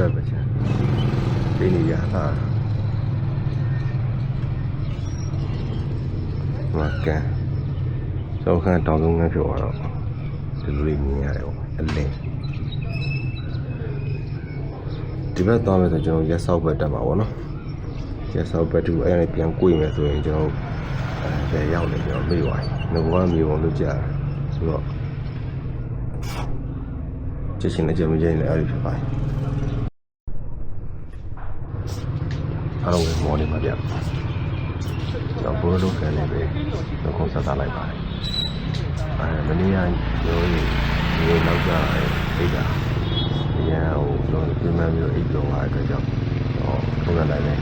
တက်ပဲချင်ဒီနေရတာမကန်စောခန်းတောင်ဆုံးငန်းဖြစ်သွားတော့ဒီလိုလေးမြင်ရတယ်ပေါ့အလင်းဒီဘက်သွားမယ်ဆိုကျွန်တော်ရက်ဆောက်ဘက်တက်မှာပေါ့နော်ရက်ဆောက်ဘက်တူအဲ့ဒါနဲ့ပြန်꿰မယ်ဆိုရင်ကျွန်တော်အဲရောက်နေကျွန်တော်မေ့သွားပြီငါကမြေပုံလို့ကြားဆိုတော့ချစ်ရှင်နဲ့ကြမကြရင်လည်းအဲ့ဒီဖြစ်ပါတယ် အားလုံးကိုမော်နေမှာဗျကျွန်တော်ဘိုးလုံးခံနေပဲတော့ခုဆက်သားလိုက်ပါတယ်အဲမနေ့ကကျွန်တော်ဒီနောက်ကြတယ်အိတ်တာအရန်ဟိုကျွန်တော်ပြင်မှန်းပြီးတော့အိတ်ပြောသွားတဲ့အတွက်ကြောင့်ဟောထုံးစံတိုင်းပဲ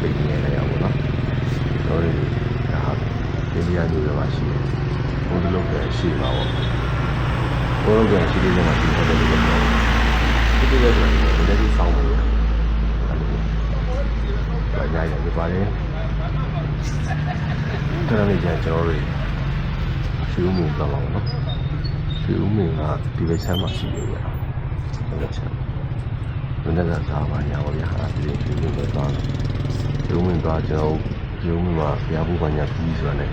ပြည့်နေနေရပါတော့ကျွန်တော်ဒီဒါအိန္ဒိယမျိုးတွေမှာရှိတယ်ဘိုးလုံးခံရှိပါတော့ဘိုးလုံးခံရှိတဲ့နေရာမှာဒီဟိုတယ်လေးကိုပြောဒီလိုပဲဒီလိုလေးစောင်း များကြီးဖြစ်ပါတယ်။ကျွန်တော်နေကြကျွန်တော်တွေရွှေဦးမင်းတော့ပါဘူးနော်။ရွှေဦးမင်းကဒီဘက်ဆမ်းမှာရှိနေတယ်။ဒီဘက်ဆမ်း။ဘယ်နဲ့ကသာပါညာပါဗျာ။ဒီရွှေဦးမင်းတော့ရွှေဦးမင်းတော့ကျွန်တော်ရွှေဦးမင်းမှာဘုရားဘုရားညာပြီးဆိုတာနဲ့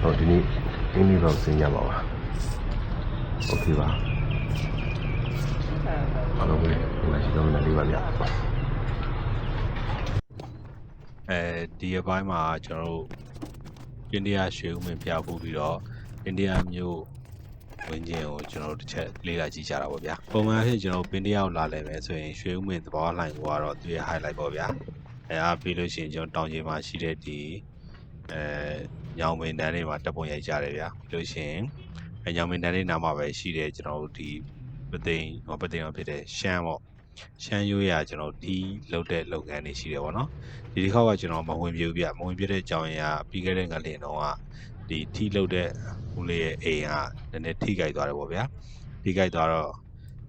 ဟောဒီနေ့အင်းလေးတော့ဆင်းရပါပါ။ Okay ပါ။အားလုံးပဲဒီမှာရှိတော့နေလေးပါဗျာ။ အဲဒီအပိုင်းမှာကျွန်တော်တို့အိန္ဒိယရွှေဦးမင်းပြပို့ပြီးတော့အိန္ဒိယမျိုးဝင်ခြင်းကိုကျွန်တော်တို့တစ်ချက်လေ့လာကြည့်ကြတာပေါ့ဗျာပုံမှန်အဖြစ်ကျွန်တော်တို့ပင်တယောက်လာလဲမယ်ဆိုရင်ရွှေဦးမင်းသဘောလှိုင်ကိုကတော့သူရဲ့ highlight ပေါ့ဗျာအဲအားပြီးလို့ရှိရင်ကျွန်တော်တောင်ကြီးမှာရှိတဲ့ဒီအဲညောင်မင်းတန်းလေးမှာတပ်ပုံရိုက်ကြတယ်ဗျာပြီးလို့ရှိရင်အဲညောင်မင်းတန်းလေးနားမှာပဲရှိတဲ့ကျွန်တော်တို့ဒီပသိမ်ဟောပသိမ်မှာဖြစ်တဲ့ရှမ်းပေါ့ ရှမ်းရိုးရကျွန်တော်ဒီလုတ်တဲ့လုပ်ငန်းတွေရှိတယ်ပေါ့နော်ဒီတစ်ခေါက်ကကျွန်တော်မဝင်ပြဘူးဗျမဝင်ပြတဲ့အကြောင်းရင်းကပြီးခဲ့တဲ့ငလင်တော့ကဒီထီလုတ်တဲ့ဦးလေးရဲ့အိမ်ကနည်းနည်းထိကြိုက်သွားတယ်ပေါ့ဗျာထိကြိုက်သွားတော့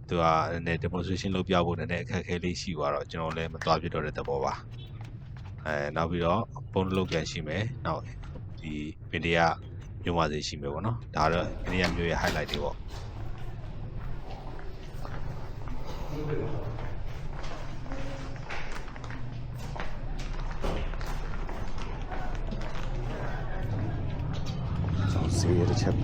သူကနည်းနည်း demonstration လုပ်ပြဖို့နည်းနည်းအခက်အခဲလေးရှိသွားတော့ကျွန်တော်လည်းမသွားပြတော့တဲ့သဘောပါအဲနောက်ပြီးတော့ပုံတစ်လုပ်ပြန်ရှိမယ်နောက်ဒီပင်တရမြို့မစီရှိမယ်ပေါ့နော်ဒါတော့ပင်တရမြို့ရဲ့ highlight တွေပေါ့ ကျွန်တော်ဆေးရတစ်ချက်ပ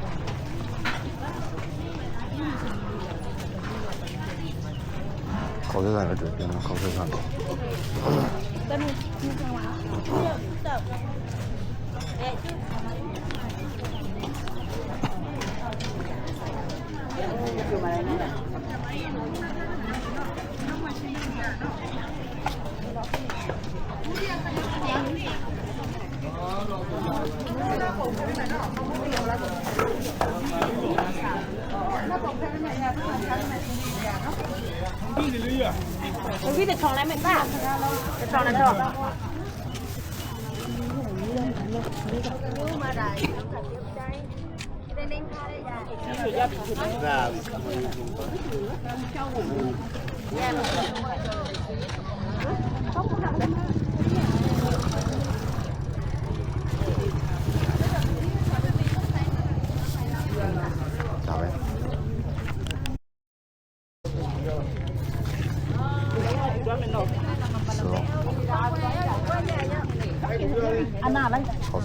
考试在哪儿就变成考试上面嗯好的嗯好的嗯好的 Tôi biết được tròn này mình sao? Được tròn này tròn. Yeah. 是吧？安娜来。潮。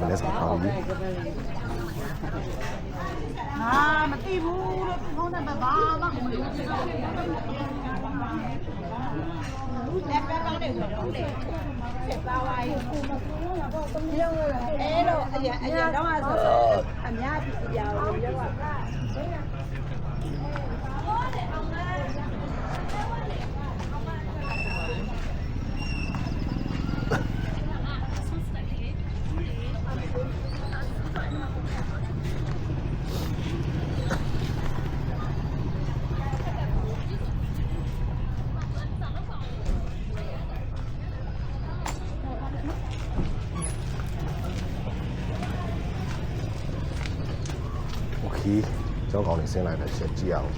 မလဲစားကောင်းပြီ ဟာမသိဘူးလို့ဖုန်းနံပါတ် ဘာမှမလို့လက်ပဲကောင်းတယ်ဝင်တော့လေချက်ပါဝါးကိုမကူတော့တော့တမီးရောအဲ့တော့အရင်အရင်တော့ဆိုအများကြီးကြောင်ရောက ဒီကျောင်းကောင်တွေဆင်းလိုက်တဲ့ချက်ကြည့်အောင်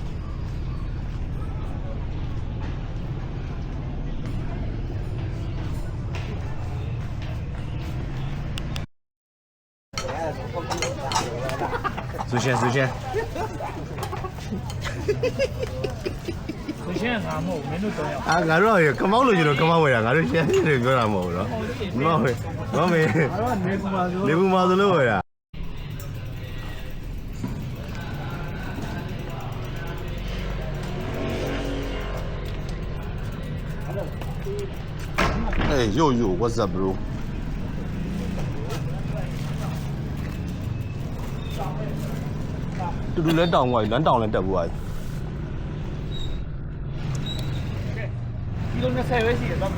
祖先祖先ရှင်းငါမဟုတ်မင်းတို့တော့ရောက်အာငါတို့ကကမောက်လို့ကျွန်တော်ကမောက်ဝယ်တာငါတို့ရှင်းတယ်ပြောတာမဟုတ်ဘူးနော်မဟုတ်ဘူးမဟုတ်ဘူးလေဘူးမှာဆိုလို့ဝယ်တာ Hey, yo, yo, what's up, bro? Tụi đu lên đồng ngoài, lên đồng lên đập ngoài. Đi luôn nó xe với gì vậy?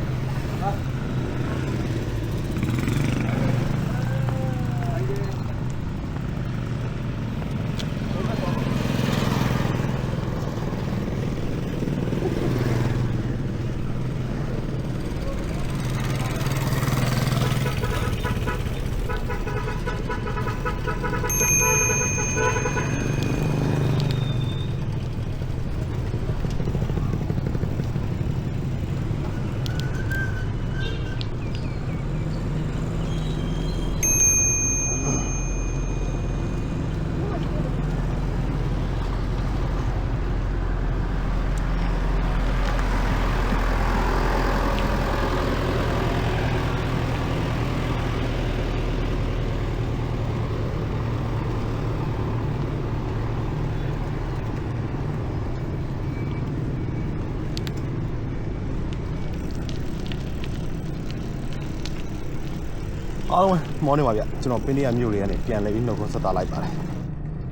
အားလုံးမော်နေပါဗျကျွန်တော်ပင်းလေးရမြို့လေးကနေပြန်လဲပြီးနှုတ်ခွန်းဆက်တာလိုက်ပါတယ်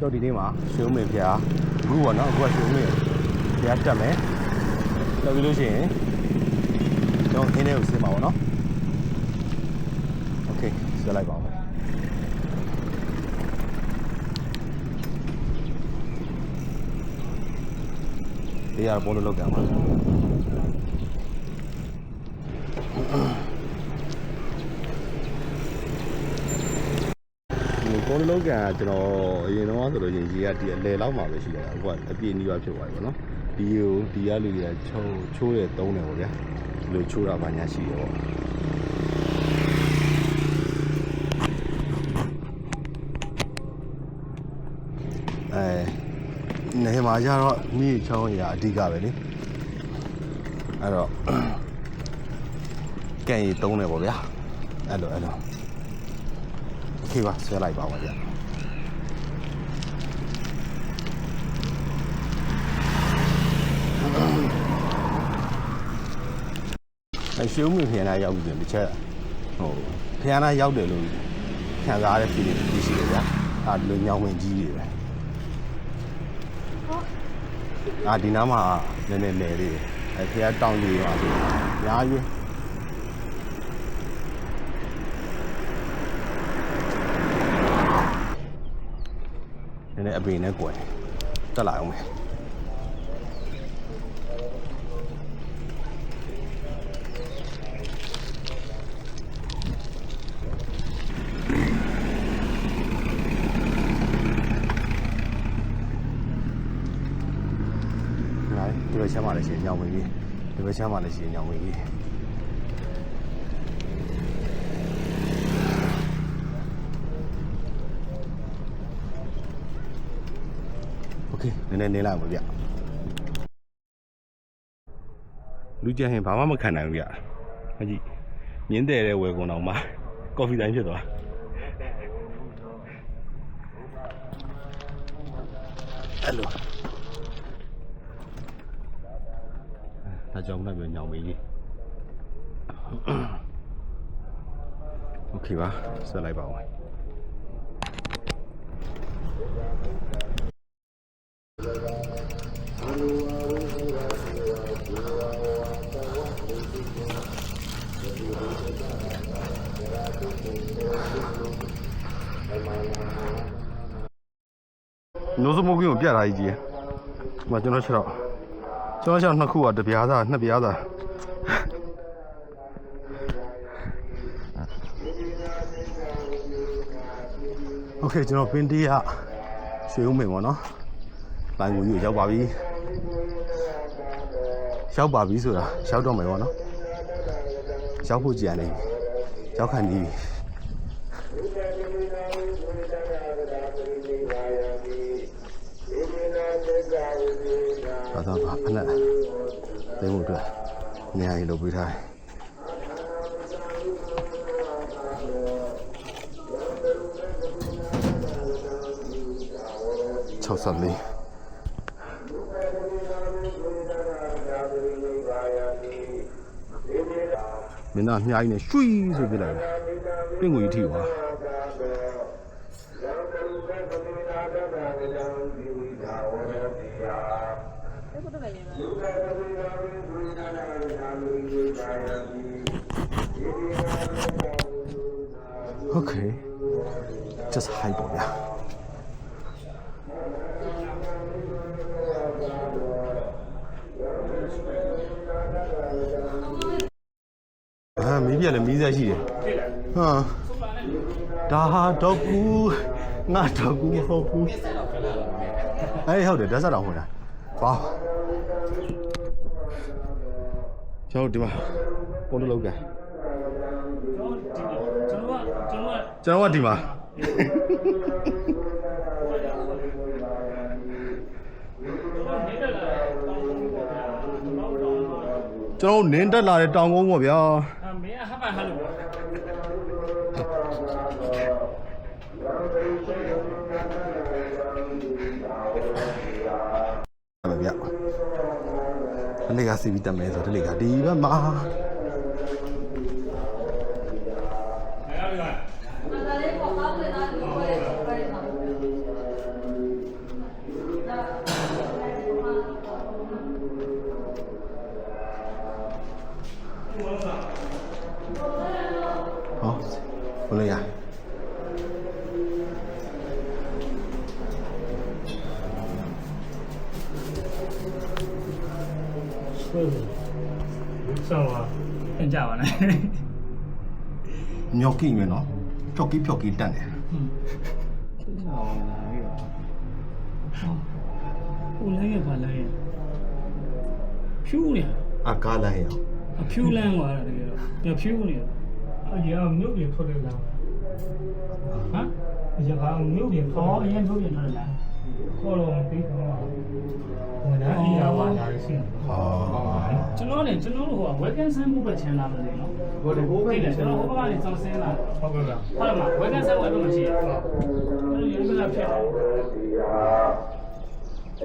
တော့ဒီနေ့မှာရွှေဦးမင်းဖျားအခုပေါ့နော်အခုကရွှေဦးမင်းဖျားတက်မယ်တော့ပြီးလို့ရှိရင်ကျွန်တော်ခင်းထဲကိုဆင်းပါပါနော်โอเคဆက်လိုက်ပါဦးတရားပေါ်လို့လောက်ကြပါ ကုန်းလုံးကန်ကကျွန်တော်အရင်တော့ဆိုလို့ရင်ကြီးကဒီအလေလောက်မှာပဲရှိတယ်အခုကအပြည့်နီးပါဖြစ်သွားပြီပေါ့နော်ဒီကိုဒီကလူတွေကချိုးချိုးတယ်တုံးတယ်ပေါ့ဗျာဒီလိုချိုးတာမှညာရှိရောအဲနေမှာကျတော့မိချောင်းရအဓိကပဲလေအဲ့တော့ကန်ရီတုံးတယ်ပေါ့ဗျာအဲ့လိုအဲ့လို okay ပါဆွဲလိုက်ပါပါဗျာအရှုံးမှုခရနာရောက်ပြီတစ်ချက်ဟိုခရနာရောက်တယ်လို့ခံစားရတဲ့ feeling ဖြစ်ရှိတယ်ဗျာအာဒီလိုညောင်ဝင်ကြီးတွေပဲအာဒီနားမှာနည်းနည်းလဲသေးတယ်အဲခရတောင်းကြီးပါဆိုရားရွေး လည်းအပင်နဲ့ကွယ်တက်လာအောင်မယ်ဒီဘက်ချမ်းမှလည်းရှင်ညောင်ဝင်ကြီးဒီဘက်ချမ်းမှလည်းရှင်ညောင်ဝင်ကြီး โอเคနည်းနည်းနေလိုက်ပါဗျလူကြရင်ဘာမှမခံနိုင်ဘူးဗျမကြည့်မြင်းတယ်တဲ့ဝယ်ကုန်တော့မှကော်ဖီတိုင်းဖြစ်သွားအဲ့လိုဒါကြောင့်လည်းပြောညောင်မင်းကြီးโอเคပါဆက်လိုက်ပါဦး နိုးစမိုးကင်းကိုပြတ်ထားကြီးကြီးဒီမှာကျွန်တော်ချက်တော့ကျွန်တော်ချက်နှစ်ခုကတစ်ပြားသားနှစ်ပြားသားโอเคကျွန်တော်ပင်တီးရရွှေဦးမိန်ပေါ့နော် လိုင်းကိုယူရောက်ပါပြီရောက်ပါပြီဆိုတာရောက်တော့မယ်ပေါ့နော်ရောက်ဖို့ကြံနေပြီရောက်ခံနေပြီဘာသာဘာဖက်သိမှုအတွက်နေရာကြီးလုပ်ပေးထားတယ်64 မင်းသားအများကြီးနဲ့ရွှီဆိုပြလိုက်တယ်ပင့်ငွေကြီးထိပါ အာမီးပြက်လည်းမီးဆက်ရှိတယ်ဟာဒါဟာတော့ကူငါတော့ကူမဟုတ်ဘူးအေးဟုတ်တယ်ဓာတ်ဆက်တော်ဟိုတာပါကျွန်တော်ဒီမှာပုံတစ်လုံးကန်ကျွန်တော်ကကျွန်တော်ကကျွန်တော်ကဒီမှာကျွန်တော်နင်းတက်လာတဲ့တောင်ကုန်းပေါ့ဗျာအမေကဟ ပ်ပါဟပ်လို့အဲ့ဗျာဒီလေကစီဗီတက်မယ်ဆိုဒီလေကဒီဘက်မှာဟော အင်ကြပါနဲ့ညော်ကိမယ်နော်ဖြောက်ကီဖြောက်ကီတက်တယ်ဆောင်းလာပြီပါဟိုလည်းရပါလားရဖြူးနေအကားလိုက်ရအောင်အဖြူးလန်းသွားတယ်တကယ်တော့ပြဖြူးနေအရင်မြို့ပြင်ထွက်တယ်လားဟမ်အရင်ကမြို့ပြင်ခေါ်အရင်မြို့ပြင်ထွက်တယ်လားခေါ်တော့မသိဘူးဝင်လာအေးရပါလားရှိတယ်ဟော ကျွန်တော်လည်းကျွန်တော်တို့က welcome ဆန်းမှုပဲချမ်းလာမလို့နော်ဟိုဒီဟိုဘက်လည်းကျွန်တော်ဟိုဘက်ကနေစောင်းဆင်းလာဟုတ်ကဲ့ဟုတ်လား welcome ဆန်းမှုအဲ့လိုမရှိဘူးဟုတ်အဲ့လိုရင်းမလားဖြစ်တယ်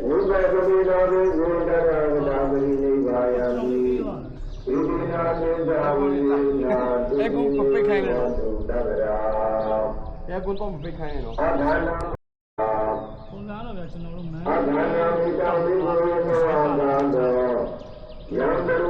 ဝိပဿမိနာဝိဇေတရဝနာပရိနိဗ္ဗာယံတိဣတိနာသစ္စာဝိညာတိအေကုပပိခိုင်းလို့သဗ္ဗရာအဲကွန်တော့မပိတ်ခိုင်းရနော်အထာနာဟိုလာတော့ဗျကျွန်တော်တို့မန်းအထာနာမိတဝိဝေသောသာသော ယံ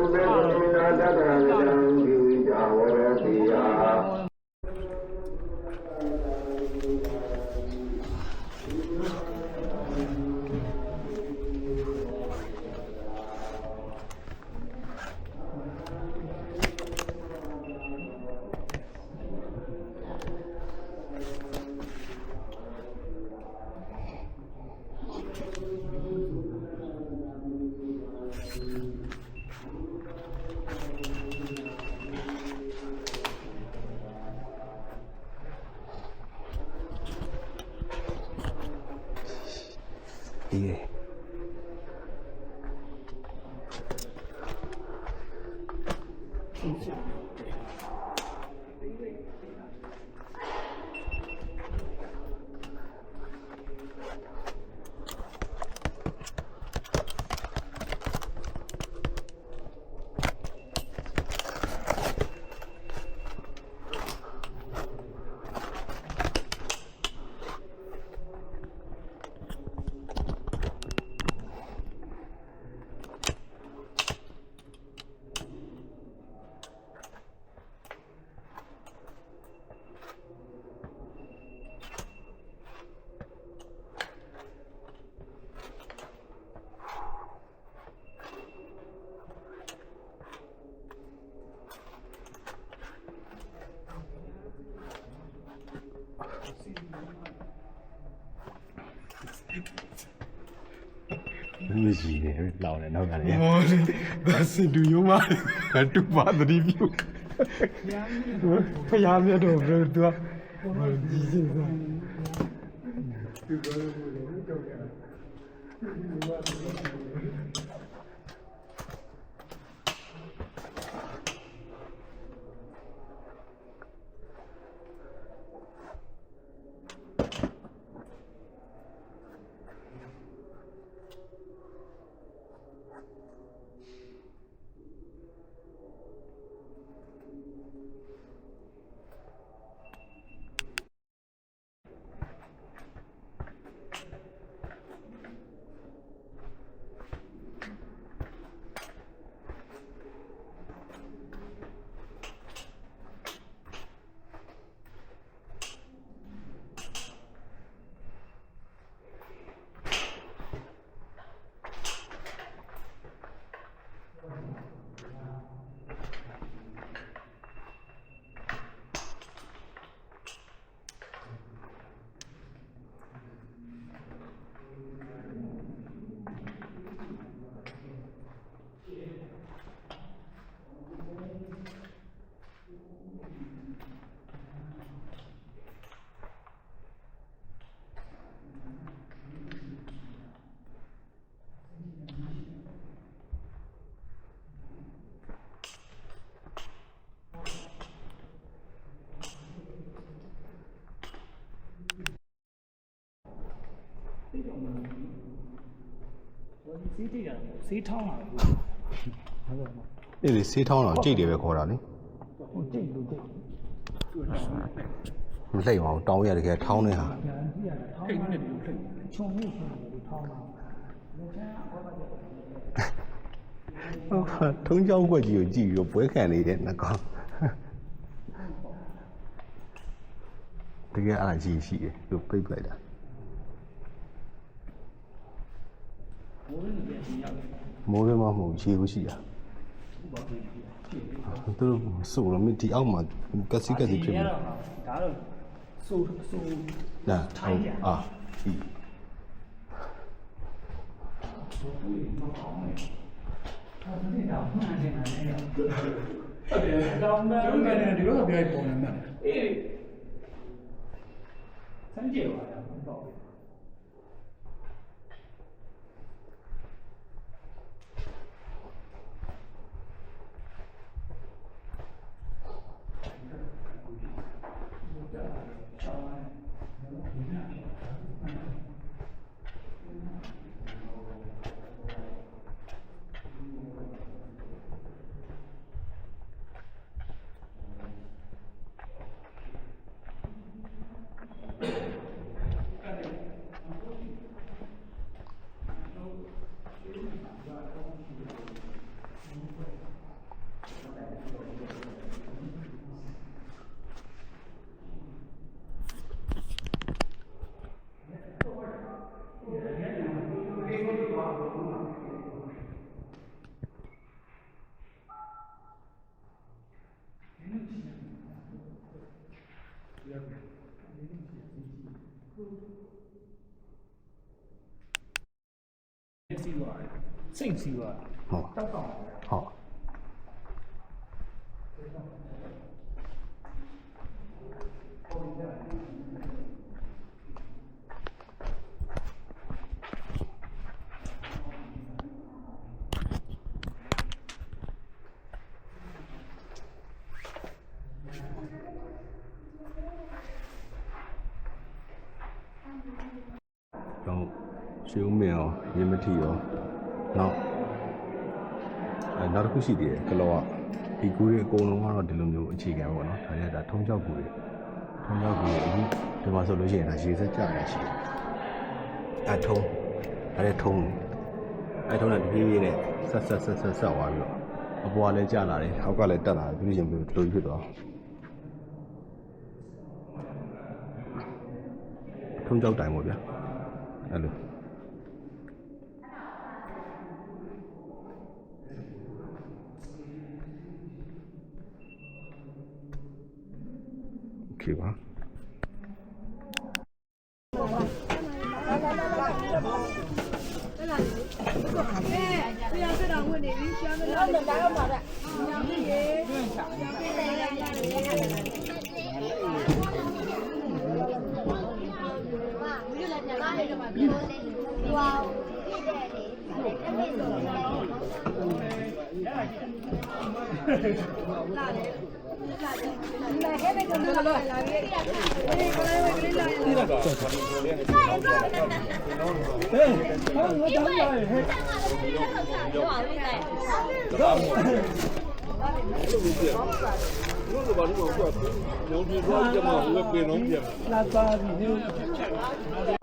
စင်တူယုံပါငါတူပါသတိပြုဖျားမြတ်တော့ဘယ်သူကဟောဒီစင် စားစီးတိတ်ရစီးထောင်းလာဘူးဟုတ်ကဲ့အေးလေဆေးထောင်းတော့ကြိတ်တယ်ပဲခေါ်တာလေဟိုတိတ်လို့တိတ်မလှိမ့်အောင်တောင်းရတကယ်ထောင်းနေဟာညာကြည့်ရတာထောင်းနေတယ်လို့ထိတ်ချုံမှုချုံမှုထောင်းလာဟုတ်ပါထုံးချောင်းခွက်ကြီးကိုကြည့်ပြီးတော့ပွဲခံနေတဲ့နှကောင်တကယ်အားကြီးရှိတယ်သူပိတ်ပလိုက်တာ ဘိုးရင်းပြန်စီရောက်တယ် မိုးရမမဟုတ်ခြေကိုရှိတာသူတို့ဆိုတော့မင်းဒီအောက်မှာကစီကစီဖြစ်နေဒါတော့စိုးစိုးနာဟုတ်အာဒီဒါနေတာမှန်တယ်နားနေဟုတ်တယ်ကောင်းတယ်ကျွန်တော်ဒီလိုပြောပုံနေမှာအေးစမ်းကြည့်ပါတော့ 了好好然后只也没你们提哦 နောက်တစ်ခုရှိသေးတယ်ကလောကဒီကူတွေအကုန်လုံးကတော့ဒီလိုမျိုးအခြေခံပေါ့နော်ဒါတွေကဒါထုံးချောက်ကူတွေထုံးချောက်ကူတွေအခုဒီမှာဆိုလို့ရှိရင်ဒါရေစက်ကြရရှိတယ်အထုံးအဲထုံးအဲထုံးနဲ့တပြေးပြေးနဲ့ဆက်ဆက်ဆက်ဆက်ဆက်သွားပြီးတော့အပေါ်ကလည်းကျလာတယ်အောက်ကလည်းတက်လာတယ်ပြီးလို့ရှိရင်ဘယ်လိုဖြစ်သွားထုံးချောက်တိုင်ပေါ့ဗျာအဲ့လို OK ပါလာတယ် ဘာလို့ဘာလို့ပြောလဲ။လုံးပြီးသွားကြမှာဟိုကပြေလုံးပြန်။လာပါပြီ။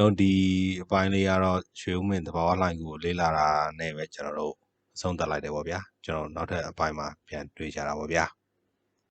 ကျွန်တော်ဒီအပိုင်းလေးကတော့ရွှေဦးမင်းသဘာဝလှိုင်းကိုလေးလာတာနဲ့ပဲကျွန်တော်တို့အဆုံးသတ်လိုက်တယ်ပေါ့ဗျာကျွန်တော်နောက်ထပ်အပိုင်းမှာပြန်တွေ့ကြတာပေါ့ဗျာ